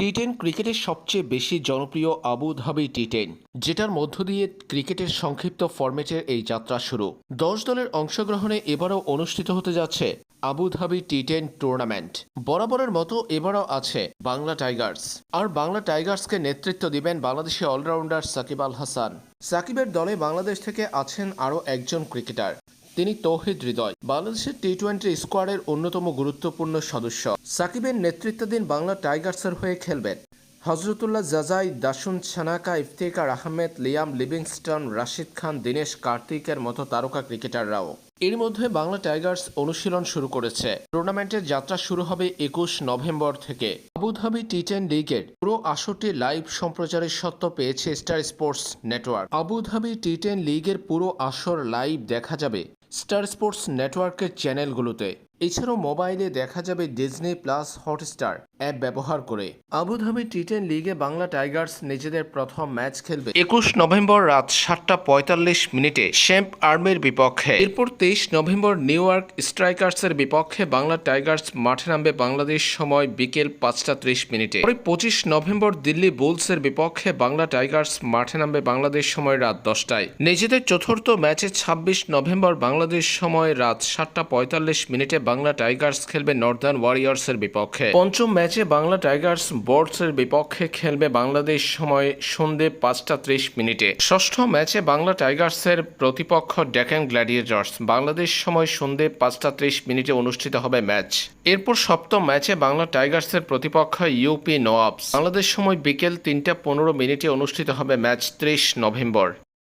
T ten ক্রিকেটের সবচেয়ে বেশি জনপ্রিয় আবুধাবি টি টেন যেটার মধ্য দিয়ে ক্রিকেটের সংক্ষিপ্ত ফরম্যাটের এই যাত্রা শুরু। দশ দলের অংশগ্রহণে এবারও অনুষ্ঠিত হতে যাচ্ছে আবুধাবি টি টেন টুর্নামেন্ট বরাবরের মতো এবারও আছে বাংলা টাইগার্স। আর বাংলা টাইগার্সকে নেতৃত্ব দিবেন বাংলাদেশি অলরাউন্ডার সাকিব আল হাসান। সাকিবের দলে বাংলাদেশ থেকে আছেন আরও একজন ক্রিকেটার। তিনি তৌহিদ হৃদয়, বাংলাদেশের টি টোয়েন্টি স্কোয়াডের অন্যতম গুরুত্বপূর্ণ সদস্য। সাকিবের নেতৃত্বাধীন বাংলা টাইগার্সের হয়ে খেলবেন। হজরতুল্লাহ জাজাই দাসুন ছানাকা, ইফতেকার আহমেদ, লিয়াম লিভিংস্টন, রাশিদ খান, দীনেশ কার্তিকের মতো তারকা ক্রিকেটাররাও। এর মধ্যে বাংলা টাইগার্স অনুশীলন শুরু করেছে। টুর্নামেন্টের যাত্রা শুরু হবে একুশ নভেম্বর থেকে। আবুধাবি টি টেন লিগের পুরো আসরটি লাইভ সম্প্রচারের সত্ত্ব পেয়েছে Star Sports network. Abu Dhabi T ten লিগের পুরো আসর লাইভ দেখা যাবে। স্টার স্পোর্টস নেটওয়ার্কের চ্যানেলগুলোতে। এছাড়াও মোবাইলে দেখা যাবে ডিজনি প্লাস হটস্টার অ্যাপ ব্যবহার করে। আবুধাবি টি টেন লিগে বাংলা টাইগার্স নিজেদের প্রথম ম্যাচ খেলবে। একুশ নভেম্বর রাত সাতটা পঁয়তাল্লিশ মিনিটে শ্যাম্প আর্মির বিপক্ষে। এরপর তেইশ নভেম্বর নিউ ইয়র্ক স্ট্রাইকার্সের বিপক্ষে বাংলা টাইগার্স মাঠে নামবে বাংলাদেশ সময় বিকেল পাঁচটা ত্রিশ মিনিটে। পরে পঁচিশ নভেম্বর দিল্লি বুলসের বিপক্ষে বাংলা টাইগার্স মাঠে নামবে বাংলাদেশ সময় রাত দশটায়। নিজেদের চতুর্থ ম্যাচে ছাব্বিশ নভেম্বর বাংলাদেশ সময় রাত সাতটা পঁয়তাল্লিশ মিনিটে বাংলা টাইগার্স খেলবে নর্দার্ন ওয়ারিয়র্সের বিপক্ষে। পঞ্চম ম্যাচে বাংলা টাইগার্স বোর্ডসের বিপক্ষে খেলবে বাংলাদেশ সময় সন্ধে পাঁচটা ত্রিশ মিনিটে। ষষ্ঠ ম্যাচে বাংলা টাইগার্সের প্রতিপক্ষ ডেকান গ্ল্যাডিয়েটার্স। বাংলাদেশ সময় সন্ধে পাঁচটা ত্রিশ মিনিটে অনুষ্ঠিত হবে ম্যাচ। এরপর সপ্তম ম্যাচে বাংলা টাইগার্সের প্রতিপক্ষ ইউপি নোয়াবস বাংলাদেশ সময় বিকেল তিনটা পনেরো মিনিটে অনুষ্ঠিত হবে ম্যাচ ত্রিশ নভেম্বর।